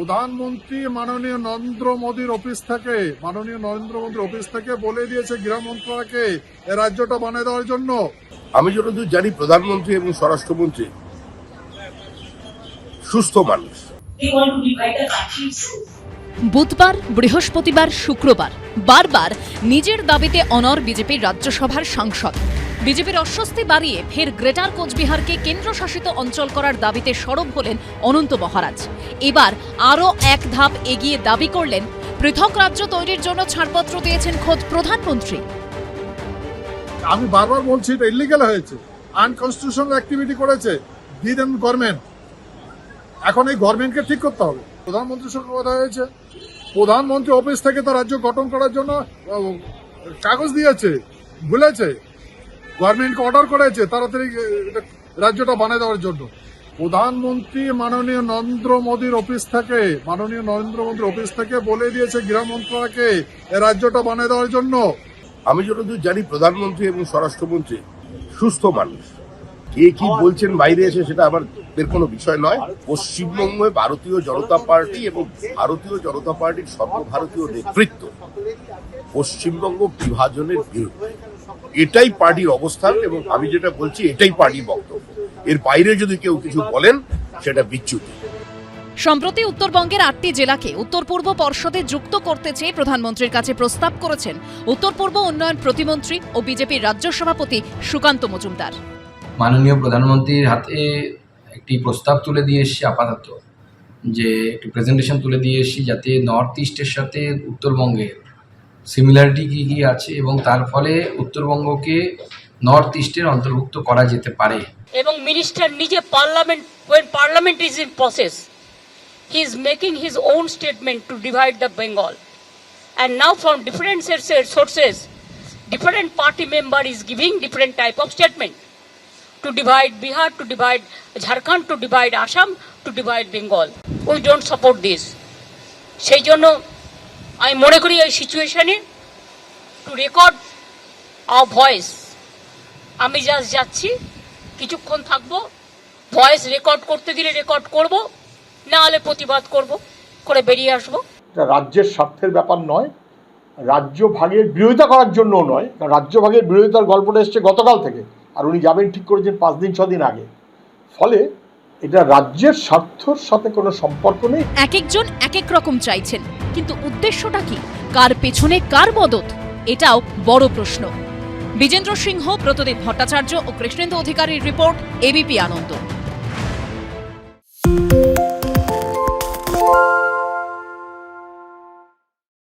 প্রধানমন্ত্রী মাননীয় নরেন্দ্র মোদীর অফিস থেকে মাননীয় নরেন্দ্র মোদীর অফিস থেকে বলে দিয়েছে গৃহ মন্ত্রণালয়কে এ রাজ্যটা বানিয়ে দেওয়ার জন্য আমি যতদূর জানি প্রধানমন্ত্রী এবং স্বরাষ্ট্রমন্ত্রী সুস্থ মানুষ. বুধবার বৃহস্পতিবার শুক্রবার বারবার নিজের দাবিতে অনর বিজেপির রাজ্যসভার সাংসদ বিজেপির অস্বস্তি বাড়িয়ে ফের গ্রেটার কোচবিহারকে কেন্দ্রশাসিত অঞ্চল করার দাবিতে সরব হলেন অনন্ত মহারাজ। এবার আরও এক ধাপ এগিয়ে দাবি করলেন, পৃথক রাজ্য তৈরির জন্য ছাড়পত্র দিয়েছেন খোদ প্রধানমন্ত্রী। আমি বারবার বলছি, এটা ইলিগাল হয়েছে। আনকনস্টিটিউশনাল অ্যাক্টিভিটি করেছে দি দেন গভর্নমেন্ট এখন এই গভর্নমেন্টকে ঠিক করতে হবে। প্রধানমন্ত্রীর সঙ্গে কথা হয়েছে। প্রধানমন্ত্রী অফিস থেকে তো রাজ্য গঠন করার জন্য কাগজ দিয়েছে, বলেছে। গভর্নমেন্টকে অর্ডার করেছে তাড়াতাড়ি এটা রাজ্যটা বানিয়ে দেওয়ার জন্য। প্রধানমন্ত্রী মাননীয় নরেন্দ্র মোদীর অফিস থেকে মাননীয় নরেন্দ্র মোদীর অফিস থেকে বলে দিয়েছে গৃহ মন্ত্রণালয়কে এ রাজ্যটা বানিয়ে দেওয়ার জন্য। আমি যতদূর জানি প্রধানমন্ত্রী এবং স্বরাষ্ট্রমন্ত্রী সুস্থ মানুষ। কে কি বলছেন বাইরে এসে সেটা আমার এর কোনো বিষয় নয়। পশ্চিমবঙ্গে ভারতীয় জনতা পার্টি এবং ভারতীয় জনতা পার্টির সর্বভারতীয় নেতৃত্ব পশ্চিমবঙ্গ বিভাজনের বিরুদ্ধে। এটাই পার্টির অবস্থান এবং আমি যেটা বলছি এটাই পার্টির বক্তব্য। এর বাইরে যদি কেউ কিছু বলেন সেটা বিচ্যুতি। সম্প্রতি উত্তরবঙ্গের আটটি জেলাকে উত্তর পূর্ব পর্ষদে যুক্ত করতে চেয়ে প্রধানমন্ত্রীর কাছে প্রস্তাব করেছেন উত্তর পূর্ব উন্নয়ন প্রতিমন্ত্রী ও বিজেপির রাজ্য সভাপতি সুকান্ত মজুমদার। মাননীয় প্রধানমন্ত্রীর হাতে একটি প্রস্তাব তুলে দিয়ে এসেছি আপাতত যে একটি প্রেজেন্টেশন তুলে দিয়ে এসেছি যাতে নর্থ ইস্টের সাথে উত্তরবঙ্গের সিমিলারিটি কী কী আছে এবং তার ফলে উত্তরবঙ্গকে নর্থ ইস্টের অন্তর্ভুক্ত করা যেতে পারে। এবং মিনিস্টার নিজে parliament when parliament is in process he is making his own statement to divide the Bengal and now from different sources different party member is giving different type of statement to divide Bihar to divide Jharkhand to divide Assam to divide Bengal we don't support this সেই জন্য আমি মনে করি এই সিচুয়েশনে to record our voice আমি just যাচ্ছি কিছুক্ষণ থাকব ভয়েস রেকর্ড করতে দিলে রেকর্ড করব না হলে প্রতিবাদ করব করে বেরিয়ে আসব। এটা রাজ্যের স্বার্থের ব্যাপার নয় রাজ্য ভাগের বিরোধিতা করার জন্যও নয় কারণ রাজ্য ভাগের বিরোধিতার গল্পটা এসছে গতকাল থেকে আর উনি যাবেন ঠিক করেছেন পাঁচ দিন ছ দিন আগে। ফলে এটা রাজ্যের স্বার্থর সাথে কোনো সম্পর্ক নেই। এক একজন এক এক রকম চাইছেন। কিন্তু উদ্দেশ্যটা কি? কার পেছনে কার মদত? এটাও বড় প্রশ্ন। বিজেন্দ্র সিংহ, প্রতদীপ ভট্টাচার্য ও কৃষ্ণেন্দু অধিকারীর রিপোর্ট এবিপি আনন্দ।